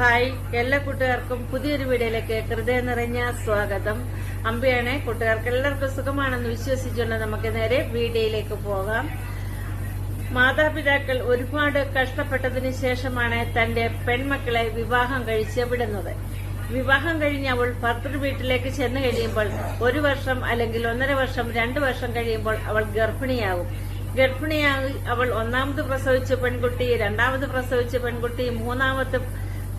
Hi എല്ലാ കൂട്ടുകാർക്കും പുതിയൊരു വീഡിയോയിലേക്ക് ഹൃദയം നിറഞ്ഞ സ്വാഗതം. അമ്പയാണ് കൂട്ടുകാർക്ക് എല്ലാവർക്കും സുഖമാണെന്ന് വിശ്വസിച്ചുകൊണ്ട് നമുക്ക് നേരെ വീഡിയോയിലേക്ക് പോകാം. മാതാപിതാക്കൾ ഒരുപാട് കഷ്ടപ്പെട്ടതിന് ശേഷമാണ് തന്റെ പെൺമക്കളെ വിവാഹം കഴിച്ച് വിടുന്നത്. വിവാഹം കഴിഞ്ഞ് അവൾ ഭർത്തൃ വീട്ടിലേക്ക് ചെന്ന് കഴിയുമ്പോൾ ഒരു വർഷം അല്ലെങ്കിൽ ഒന്നര വർഷം രണ്ടു വർഷം കഴിയുമ്പോൾ അവൾ ഗർഭിണിയാകും. ഗർഭിണിയായി അവൾ ഒന്നാമത് പ്രസവിച്ച പെൺകുട്ടി രണ്ടാമത് പ്രസവിച്ച പെൺകുട്ടി മൂന്നാമത്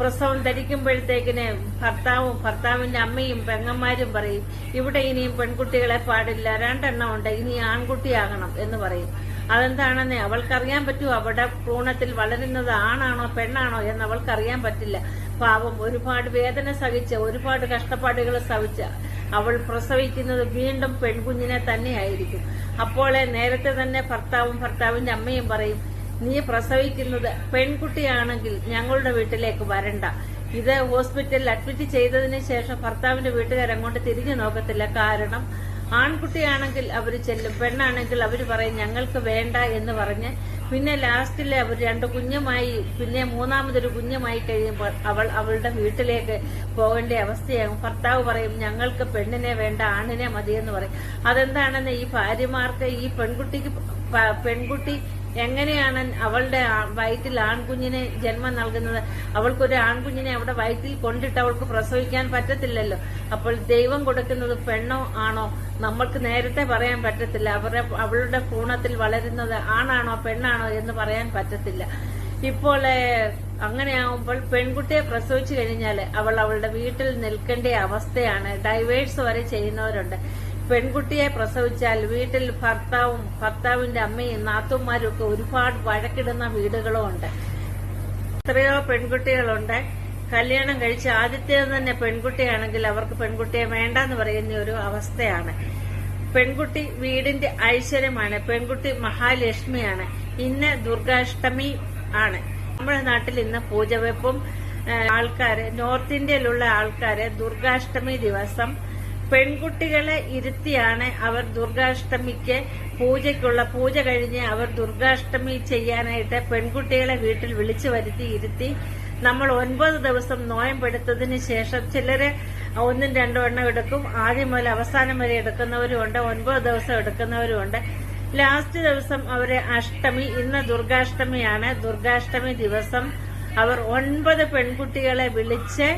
പ്രസവം ധരിക്കുമ്പോഴത്തേക്കിന് ഭർത്താവും ഭർത്താവിന്റെ അമ്മയും പെങ്ങന്മാരും പറയും ഇവിടെ ഇനിയും പെൺകുട്ടികളെ പാടില്ല രണ്ടെണ്ണം ഉണ്ട് ഇനി ആൺകുട്ടിയാകണം എന്ന് പറയും. അതെന്താണെന്ന് അവൾക്കറിയാൻ പറ്റുമോ അവിടെ ഭ്രൂണത്തിൽ വളരുന്നത് ആണാണോ പെണ്ണാണോ എന്ന് അവൾക്കറിയാൻ പറ്റില്ല. പാവം ഒരുപാട് വേദന സഹിച്ച് ഒരുപാട് കഷ്ടപ്പാടുകൾ സഹിച്ച അവൾ പ്രസവിക്കുന്നത് വീണ്ടും പെൺകുഞ്ഞിനെ തന്നെയായിരിക്കും. അപ്പോൾ നേരത്തെ തന്നെ ഭർത്താവും ഭർത്താവിന്റെ അമ്മയും പറയും നീ പ്രസവിക്കുന്നത് പെൺകുട്ടിയാണെങ്കിൽ ഞങ്ങളുടെ വീട്ടിലേക്ക് വരണ്ട. ഇത് ഹോസ്പിറ്റലിൽ അഡ്മിറ്റ് ചെയ്തതിന് ശേഷം ഭർത്താവിന്റെ വീട്ടുകാരങ്ങോട്ട് തിരിഞ്ഞു നോക്കത്തില്ല. കാരണം ആൺകുട്ടിയാണെങ്കിൽ അവർ ചെല്ലും പെണ്ണാണെങ്കിൽ അവർ പറയും ഞങ്ങൾക്ക് വേണ്ട എന്ന് പറഞ്ഞ് പിന്നെ ലാസ്റ്റിൽ അവർ രണ്ട് കുഞ്ഞുമായി പിന്നെ മൂന്നാമതൊരു കുഞ്ഞുമായി കഴിയുമ്പോൾ അവൾ അവളുടെ വീട്ടിലേക്ക് പോകേണ്ട അവസ്ഥയാകും. ഭർത്താവ് പറയും ഞങ്ങൾക്ക് പെണ്ണിനെ വേണ്ട ആണിനെ മതിയെന്ന് പറയും. അതെന്താണെന്ന് ഈ ഭാര്യമാർക്ക് ഈ പെൺകുട്ടിക്ക് പെൺകുട്ടി എങ്ങനെയാണ് അവളുടെ വയറ്റിൽ ആൺകുഞ്ഞിനെ ജന്മം നൽകുന്നത്? അവൾക്കൊരു ആൺകുഞ്ഞിനെ അവിടെ വയറ്റിൽ കൊണ്ടിട്ട് അവൾക്ക് പ്രസവിക്കാൻ പറ്റത്തില്ലല്ലോ. അപ്പോൾ ദൈവം കൊടുക്കുന്നത് പെണ്ണോ ആണോ? നമ്മൾക്ക് നേരത്തെ പറയാൻ പറ്റത്തില്ല. അവരുടെ അവളുടെ ഭ്രൂണത്തിൽ വളരുന്നത് ആണാണോ പെണ്ണാണോ എന്ന് പറയാൻ പറ്റത്തില്ല. ഇപ്പോൾ അങ്ങനെയാവുമ്പോൾ പെൺകുട്ടിയെ പ്രസവിച്ചു കഴിഞ്ഞാൽ അവൾ അവളുടെ വീട്ടിൽ നിൽക്കേണ്ട അവസ്ഥയാണ്. ഡൈവേഴ്സ് വരെ ചെയ്യുന്നവരുണ്ട്. പെൺകുട്ടിയെ പ്രസവിച്ചാൽ വീട്ടിൽ ഭർത്താവും ഭർത്താവിന്റെ അമ്മയും നാത്തുമാരും ഒക്കെ ഒരുപാട് വഴക്കിടുന്ന വീടുകളും ഉണ്ട് എത്രയോ പെൺകുട്ടികളുണ്ട്. കല്യാണം കഴിച്ച് ആദ്യത്തേത് തന്നെ പെൺകുട്ടിയാണെങ്കിൽ അവർക്ക് പെൺകുട്ടിയെ വേണ്ടെന്ന് പറയുന്ന ഒരു അവസ്ഥയാണ്. പെൺകുട്ടി വീടിന്റെ ഐശ്വര്യമാണ്. പെൺകുട്ടി മഹാലക്ഷ്മിയാണ്. ഇന്ന് ദുർഗാഷ്ടമി ആണ്. നമ്മുടെ നാട്ടിൽ ഇന്ന് പൂജവെപ്പും ആൾക്കാര് നോർത്ത് ഇന്ത്യയിലുള്ള ആൾക്കാര് ദുർഗാഷ്ടമി ദിവസം പെൺകുട്ടികളെ ഇരുത്തിയാണ് അവർ ദുർഗാഷ്ടമിക്ക് പൂജയ്ക്കുള്ള പൂജ കഴിഞ്ഞ് അവർ ദുർഗാഷ്ടമി ചെയ്യാനായിട്ട് പെൺകുട്ടികളെ വീട്ടിൽ വിളിച്ചു വരുത്തി ഇരുത്തി നമ്മൾ ഒൻപത് ദിവസം നോയമ്പെടുത്തതിന് ശേഷം ചിലര് ഒന്നും രണ്ടോ എണ്ണം എടുക്കും. ആദ്യം മുതൽ അവസാനം വരെ എടുക്കുന്നവരുമുണ്ട് ഒൻപത് ദിവസം എടുക്കുന്നവരുമുണ്ട് ലാസ്റ്റ് ദിവസം അവർ അഷ്ടമി ഇന്ന് ദുർഗാഷ്ടമിയാണ്. ദുർഗാഷ്ടമി ദിവസം അവർ ഒൻപത് പെൺകുട്ടികളെ വിളിച്ച്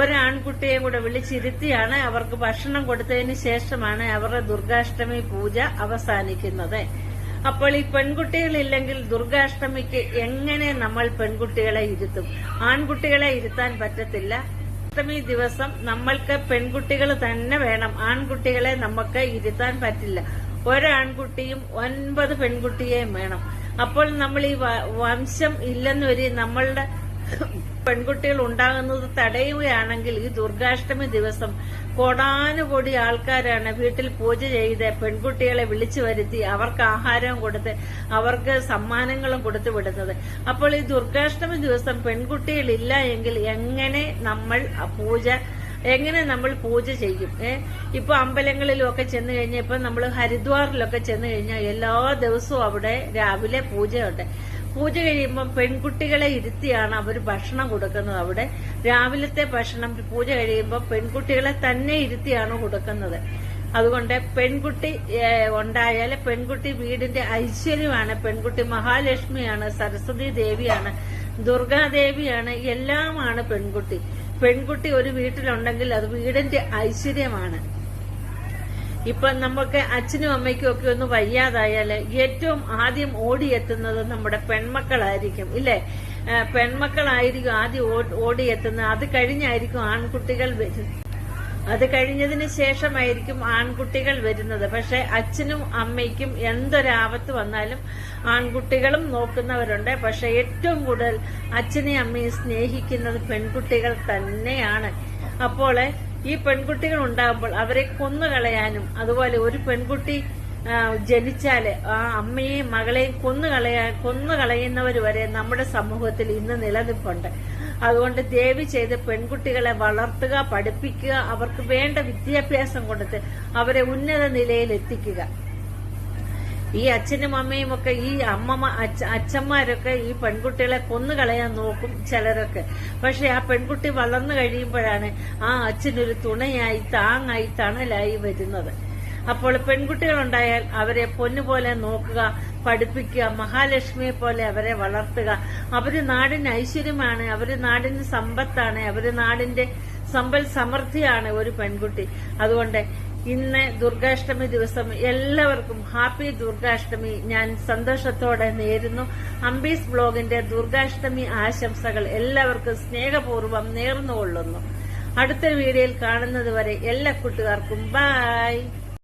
ഒരാൺകുട്ടിയെ കൂടെ വിളിച്ചിരുത്തിയാണ്. അവർക്ക് ഭക്ഷണം കൊടുത്തതിന് ശേഷമാണ് അവരുടെ ദുർഗാഷ്ടമി പൂജ അവസാനിക്കുന്നത്. അപ്പോൾ ഈ പെൺകുട്ടികളില്ലെങ്കിൽ ദുർഗാഷ്ടമിക്ക് എങ്ങനെ നമ്മൾ പെൺകുട്ടികളെ ഇരുത്തും? ആൺകുട്ടികളെ ഇരുത്താൻ പറ്റത്തില്ല. അഷ്ടമി ദിവസം നമ്മൾക്ക് പെൺകുട്ടികൾ തന്നെ വേണം. ആൺകുട്ടികളെ നമുക്ക് ഇരുത്താൻ പറ്റില്ല. ഒരാൺകുട്ടിയും ഒൻപത് പെൺകുട്ടിയെയും വേണം. അപ്പോൾ നമ്മൾ ഈ വംശം ഇല്ലെന്ന് വരി നമ്മളുടെ പെൺകുട്ടികൾ ഉണ്ടാകുന്നത് തടയുകയാണെങ്കിൽ ഈ ദുർഗാഷ്ടമി ദിവസം കോടാനുകോടി ആൾക്കാരാണ് വീട്ടിൽ പൂജ ചെയ്ത് പെൺകുട്ടികളെ വിളിച്ചു വരുത്തി അവർക്ക് ആഹാരവും കൊടുത്ത് അവർക്ക് സമ്മാനങ്ങളും കൊടുത്തു വിടുന്നത്. അപ്പോൾ ഈ ദുർഗാഷ്ടമി ദിവസം പെൺകുട്ടികളില്ല എങ്കിൽ എങ്ങനെ നമ്മൾ പൂജ എങ്ങനെ നമ്മൾ പൂജ ചെയ്യും? ഇപ്പൊ അമ്പലങ്ങളിലൊക്കെ ചെന്ന് കഴിഞ്ഞാൽ ഇപ്പൊ നമ്മൾ ഹരിദ്വാറിലൊക്കെ ചെന്ന് കഴിഞ്ഞാൽ എല്ലാ ദിവസവും അവിടെ രാവിലെ പൂജയുണ്ട്. പൂജ കഴിയുമ്പം പെൺകുട്ടികളെ ഇരുത്തിയാണ് അവർ ഭക്ഷണം കൊടുക്കുന്നത് അവിടെ. രാവിലത്തെ ഭക്ഷണം പൂജ കഴിയുമ്പോൾ പെൺകുട്ടികളെ തന്നെ ഇരുത്തിയാണ് കൊടുക്കുന്നത്. അതുകൊണ്ട് പെൺകുട്ടി ഉണ്ടായാൽ പെൺകുട്ടി വീടിന്റെ ഐശ്വര്യമാണ്. പെൺകുട്ടി മഹാലക്ഷ്മിയാണ് സരസ്വതി ദേവിയാണ് ദുർഗാദേവിയാണ് എല്ലാമാണ് പെൺകുട്ടി. പെൺകുട്ടി ഒരു വീട്ടിലുണ്ടെങ്കിൽ അത് വീടിന്റെ ഐശ്വര്യമാണ്. ഇപ്പൊ നമുക്ക് അച്ഛനും അമ്മയ്ക്കും ഒക്കെ ഒന്ന് വയ്യാതായാൽ ഏറ്റവും ആദ്യം ഓടിയെത്തുന്നത് നമ്മുടെ പെൺമക്കളായിരിക്കും ഇല്ലേ? പെൺമക്കളായിരിക്കും ആദ്യം ഓടിയെത്തുന്നത്. അത് കഴിഞ്ഞായിരിക്കും ആൺകുട്ടികൾ വരുന്നത് അത് കഴിഞ്ഞതിന് ശേഷമായിരിക്കും ആൺകുട്ടികൾ വരുന്നത്. പക്ഷെ അച്ഛനും അമ്മയ്ക്കും എന്തൊരാപത്ത് വന്നാലും ആൺകുട്ടികളും നോക്കുന്നവരുണ്ട്. പക്ഷെ ഏറ്റവും കൂടുതൽ അച്ഛനെയും അമ്മയും സ്നേഹിക്കുന്നത് പെൺകുട്ടികൾ തന്നെയാണ്. അപ്പോൾ ഈ പെൺകുട്ടികൾ ഉണ്ടാകുമ്പോൾ അവരെ കൊന്നുകളയാനും അതുപോലെ ഒരു പെൺകുട്ടി ജനിച്ചാൽ ആ അമ്മയെയും മകളെയും കൊന്നുകളയാൻ കൊന്നുകളയുന്നവർ വരെ നമ്മുടെ സമൂഹത്തിൽ ഇന്ന് നിലനിൽപ്പുണ്ട്. അതുകൊണ്ട് ദേവി ചെയ്ത് പെൺകുട്ടികളെ വളർത്തുക പഠിപ്പിക്കുക അവർക്ക് വേണ്ട വിദ്യാഭ്യാസം കൊടുത്ത് അവരെ ഉന്നത നിലയിൽ എത്തിക്കുക ഈ അച്ഛനും അമ്മയും ഒക്കെ ഈ അമ്മ അച്ഛന്മാരൊക്കെ ഈ പെൺകുട്ടികളെ കൊന്നുകളയാൻ നോക്കും ചിലരൊക്കെ. പക്ഷെ ആ പെൺകുട്ടി വളർന്നു കഴിയുമ്പോഴാണ് ആ അച്ഛനൊരു തുണയായി താങ്ങായി തണലായി വരുന്നത്. അപ്പോൾ പെൺകുട്ടികളുണ്ടായാൽ അവരെ പൊന്നുപോലെ നോക്കുക പഠിപ്പിക്കുക മഹാലക്ഷ്മിയെ പോലെ അവരെ വളർത്തുക. അവർ നാടിന് ഐശ്വര്യമാണ് അവർ നാടിന് സമ്പത്താണ് അവർ നാടിന്റെ സമ്പൽ സമൃദ്ധിയാണ് ഒരു പെൺകുട്ടി. അതുകൊണ്ട് ഇന്ന് ദുർഗാഷ്ടമി ദിവസം എല്ലാവർക്കും ഹാപ്പി ദുർഗാഷ്ടമി. ഞാൻ സന്തോഷത്തോടെ നേരുന്നു. അംബീസ് ബ്ലോഗിന്റെ ദുർഗാഷ്ടമി ആശംസകൾ എല്ലാവർക്കും സ്നേഹപൂർവം നേർന്നുകൊള്ളുന്നു. അടുത്ത വീഡിയോയിൽ കാണുന്നത് വരെ എല്ലാ കൂട്ടുകാർക്കും ബായ്